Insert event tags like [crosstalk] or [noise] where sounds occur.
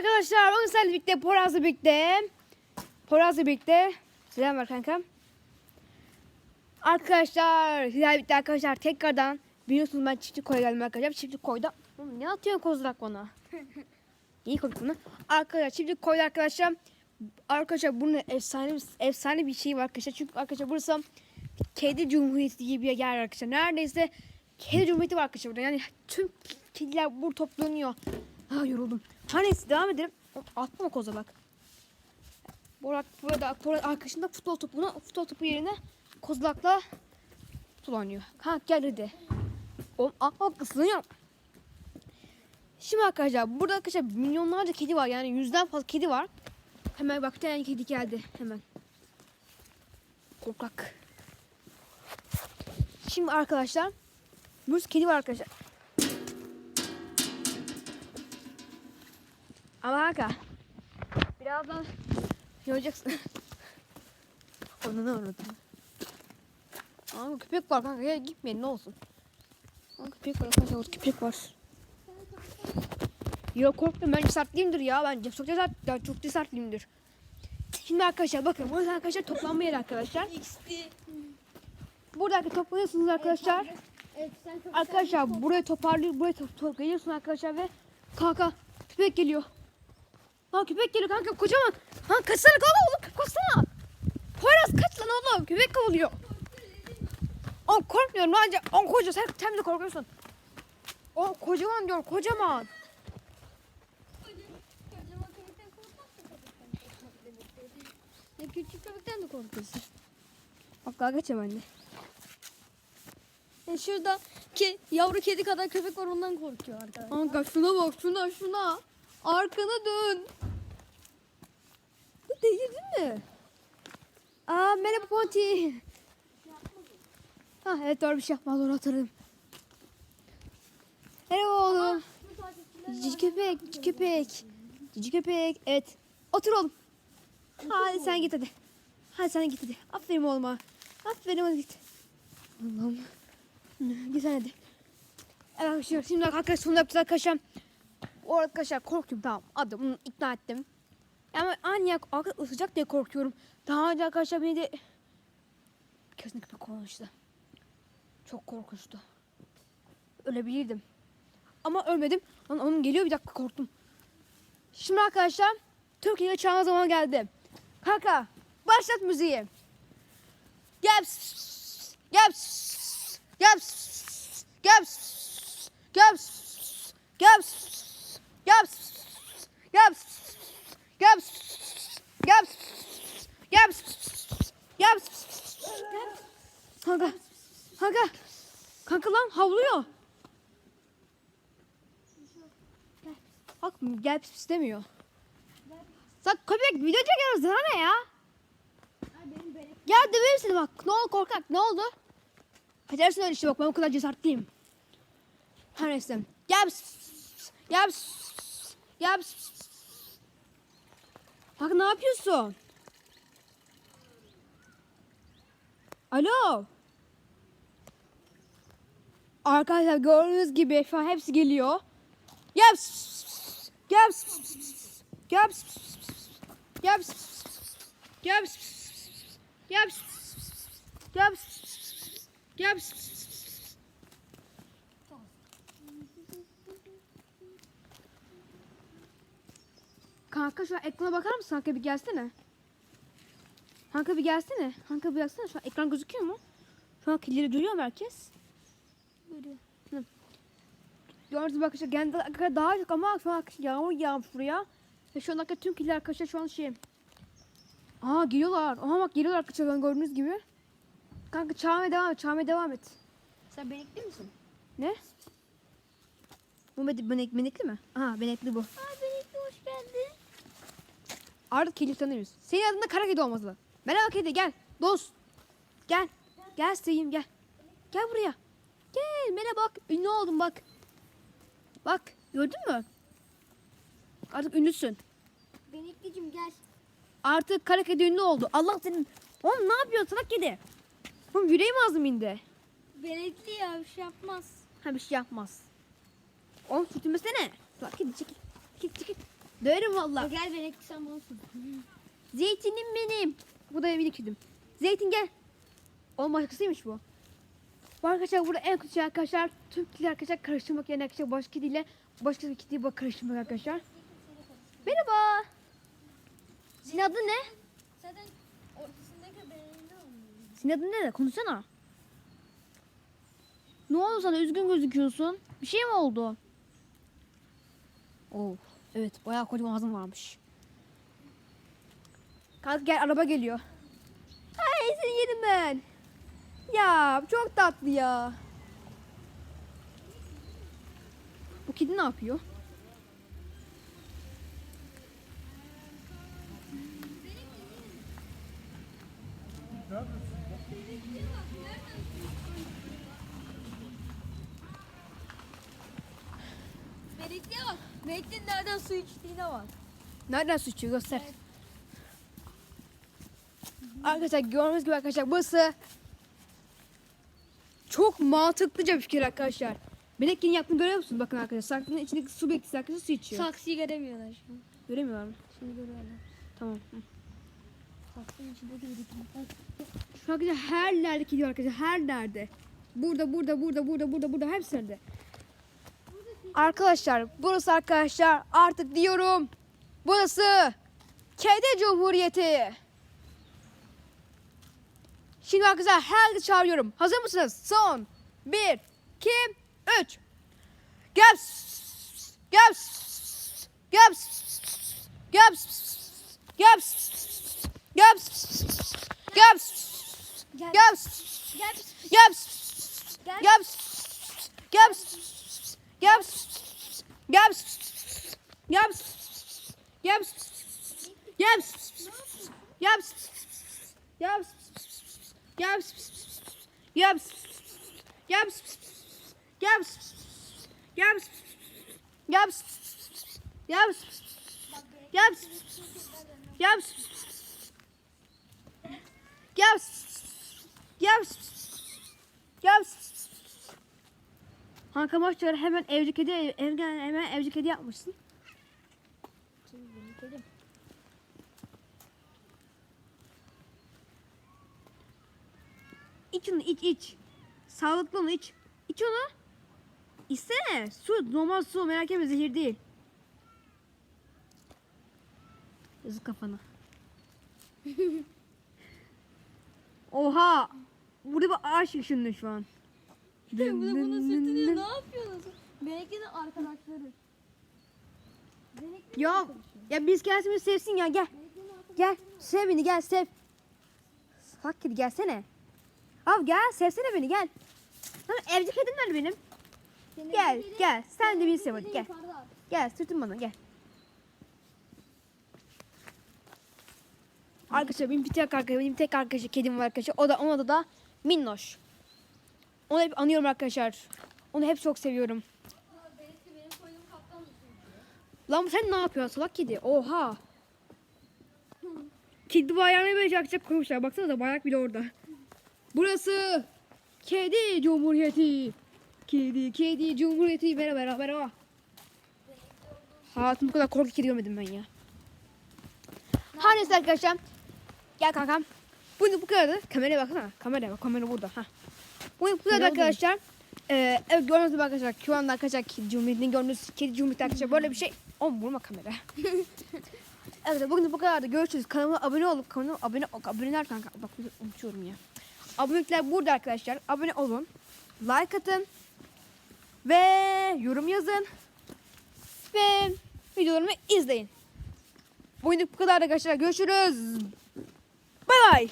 arkadaşlar. Bugün sizlerle birlikte Poraz'la birlikte. Poraz'la birlikte. Selam ver kankam. Arkadaşlar sizlerle birlikte arkadaşlar tekrardan biliyorsunuz ben çiftlik koya geldim arkadaşlar. Çiftlik koyda. Oğlum ne atıyorsun kozlak bana? [laughs] İyi koyduk bunu. Arkadaşlar çiftlik koyda arkadaşlar. Arkadaşlar bunun efsane efsane bir şey var arkadaşlar. Çünkü arkadaşlar burası kedi cumhuriyeti gibi bir yer arkadaşlar. Neredeyse kedi cumhuriyeti var arkadaşlar burada. Yani tüm kediler burada toplanıyor. Ha yoruldum. Her neyse devam edelim. Atma koza bak. Burada, burada, burada arkadaşında futbol topuna, futbol topu yerine kozlakla futbol oynuyor. Ha gel hadi. Oğlum atma ısınıyor. Şimdi arkadaşlar burada arkadaşlar milyonlarca kedi var. Yani yüzden fazla kedi var. Hemen bak tane kedi geldi hemen. Korkak. Şimdi arkadaşlar bir kedi var arkadaşlar. [laughs] Ama kanka birazdan göreceksin. Onu ne anladım. Ama köpek var kanka gel gitmeyin ne olsun. Ama köpek var arkadaşlar köpek var. Yok korktum ben cesaretliyimdir ya ben çok cesaret ya çok cesaretliyimdir. Şimdi arkadaşlar bakın burası arkadaşlar toplanma yeri arkadaşlar. Buradaki toplanıyorsunuz arkadaşlar. Arkadaşlar buraya toparlıyor buraya top, top geliyorsun arkadaşlar ve kanka köpek geliyor. Ha köpek geliyor kanka kocaman. Ha kaçsana oğlum oğlum kaçsana. Poyraz kaç lan oğlum köpek kovalıyor. Oğlum korkmuyorum lan. Oğlum koca sen, sen de korkuyorsun. O kocaman diyor kocaman. Ya küçük köpekten de korkuyorsun. Bak geçem anne. Ya şurada ki yavru kedi kadar köpek var ondan korkuyor arkadaşlar. Kanka şuna bak şuna şuna. Arkana dön. Mi? Aa merhaba Ponti. Ha evet doğru bir şey yapmaz onu hatırladım. Merhaba oğlum. Cici köpek, cici köpek. Cici köpek. Evet. Otur oğlum. Hadi sen git hadi. Hadi sen git hadi. Aferin oğluma. Aferin hadi git. Allah'ım. Sen hadi. Evet şimdi arkadaşlar sonunda yapacağız arkadaşlar. O arkadaşlar korkuyorum tamam. Bunu ikna ettim. Ama anne arkadaşlar ısıcak diye korkuyorum. Daha önce arkadaşlar beni de kesinlikle köpek kovalamıştı. Çok korkunçtu. Ölebilirdim. Ama ölmedim. Lan onun geliyor bir dakika korktum. Şimdi arkadaşlar Türkiye'de çağına zaman geldi. Kanka başlat müziği. Gel. Gel. Gel. Gel. Gel. Gel. Gel. Gel. Gel. Gel. Gel. Gel. Kanka. Kanka. Kanka lan havlıyor. Bak gel pis pis demiyor. Sen köpek video çekiyoruz sana ne ya? Gel döverim seni bak. Ne oldu korkak ne oldu? Kaçarsın öyle işte bak ben o kadar cesaretliyim. Her neyse. Gel pis pis. Gel pis pis. Gel pis pis. Bak ne yapıyorsun? Alo. Arkadaşlar gördüğünüz gibi şu hepsi geliyor. Gel. Gel. Gel. Gel. Gel. Gel. Gel. Gel pis pis. Kanka şu an ekrana bakar mısın? Kanka bir gelsene. Kanka bir gelsene. Kanka bir gelsene. Şu an ekran gözüküyor mu? Şu an killeri duyuyor mu herkes? Görüyor. Gördüğünüz bak işte kendi arkadaşlar daha çok ama şu an yağmur yağmış buraya. Ve şu an arkadaşlar tüm killer arkadaşlar şu an şey. Aa geliyorlar. Aha bak geliyorlar arkadaşlar gördüğünüz gibi. Kanka çağırmaya devam et. Çağırmaya devam et. Sen benekli misin? Ne? Bu benek, benekli mi? Aha benekli bu. Aa benekli hoş geldin. Artık tanıyoruz. Senin adında kara kedi olmalı. Merhaba kedi gel. Dost. Gel. Gel seveyim gel. Gel buraya. Gel merhaba bak. Ünlü oldum bak. Bak gördün mü? Artık ünlüsün. Beneklicim gel. Artık kara kedi ünlü oldu. Allah senin. Oğlum ne yapıyorsun salak kedi? Oğlum yüreğim ağzım indi. Benekli ya bir şey yapmaz. Ha bir şey yapmaz. Oğlum sürtünmesene. Salak kedi çekil. Çekil çekil. Döverim valla. Gel sen bana sür. Zeytinim benim. Bu da minik kedim. Zeytin gel. Oğlum başkasıymış bu. Bu arkadaşlar burada en kötü şey arkadaşlar tüm kediler arkadaşlar karıştırmak yerine arkadaşlar başka kediyle başka bir kediyi bak karıştırmak arkadaşlar. Merhaba. Senin adın ne? Zaten ortasındaki beğeni olmuyor. Senin adın ne de konuşsana. Ne oldu sana üzgün gözüküyorsun? Bir şey mi oldu? Oh evet bayağı kocaman ağzın varmış. Kalk gel araba geliyor. Ay seni yedim ben. Ya çok tatlı ya. Bu kedi ne yapıyor? Benekli'ye bak. Benekli'nin nereden su içtiğine bak. Nereden su içiyor göster. Arkadaşlar gördüğünüz gibi arkadaşlar burası çok mantıklıca bir fikir arkadaşlar. Melek'in yaptığını görüyor musunuz? Bakın arkadaşlar saksının içindeki su beklisi arkadaşlar su içiyor. Saksıyı göremiyorlar şu an. Göremiyorlar mı? Şimdi görüyorlar. Tamam. Saksının içindeki birikimler. Şu arkadaşlar her yerde gidiyor arkadaşlar her yerde. Burada burada burada burada burada burada hepsi nerede? Arkadaşlar burası arkadaşlar artık diyorum. Burası Kedi Cumhuriyeti. Şimdi arkadaşlar herkese çağırıyorum. Hazır mısınız? Son. Bir, iki, üç. Gel. Gel. Gel. Gel. Gel. Gel. Gel. Gel. Gel. Gel. Gel. Gel. Gel. Gel. Gel. Gel. Gel. Gel. Hanka Maçlar hemen evcil kedi evden hemen evcil kedi yapmışsın. İç onu iç iç. Sağlıklı onu iç. İç onu. İçsene. Su normal su merak etme zehir değil. Yazık kafana. [laughs] Oha. Burada bir ağaç ışınlı şu an. [laughs] Bu da buna sürtünüyor. Ne yapıyorsunuz? Benekli'nin arkadaşları. Ya ya biz kendimizi sevsin ya gel. Gel sev beni gel sev. Salak kedi gelsene. Abi gel sevsene beni gel. Lan evcil kedim nerede benim? Gel gel sen de beni sev hadi gel. Gel sırtın bana gel. Arkadaşlar benim bir tek arkadaşım, benim tek arkadaşı kedim var arkadaşlar. O da ona da Minnoş. Onu hep anıyorum arkadaşlar. Onu hep çok seviyorum. Benekli benim koyduğum kaptan mısın? Lan sen ne yapıyorsun salak kedi? Oha. Kedi bayrağını böyle çakacak koymuşlar. Baksanıza bayrak bile orada. Burası Kedi Cumhuriyeti. Kedi, kedi Cumhuriyeti. Merhaba, merhaba. Hayatımda bu kadar korku kedi görmedim ben ya. Her neyse arkadaşlar. Gel kankam. Bunu bu kadardı. Kameraya baksana. Kameraya bak. Kamera burada. Ha. Bunu bu kadar arkadaşlar. Ee, evet gördüğünüz gibi arkadaşlar. Şu anda arkadaşlar Kedi Cumhuriyeti'ni gördüğünüz Kedi Cumhuriyeti arkadaşlar. Böyle bir şey. Oğlum vurma kamera. [laughs] evet bugün bu kadar da görüşürüz. Kanalıma abone olup kanalıma abone aboneler kanka. Bak unutuyorum ya. Abonelikler burada arkadaşlar. Abone olun. Like atın. Ve yorum yazın. Ve videolarımı izleyin. Bugün bu kadar arkadaşlar. Görüşürüz. Bay bay.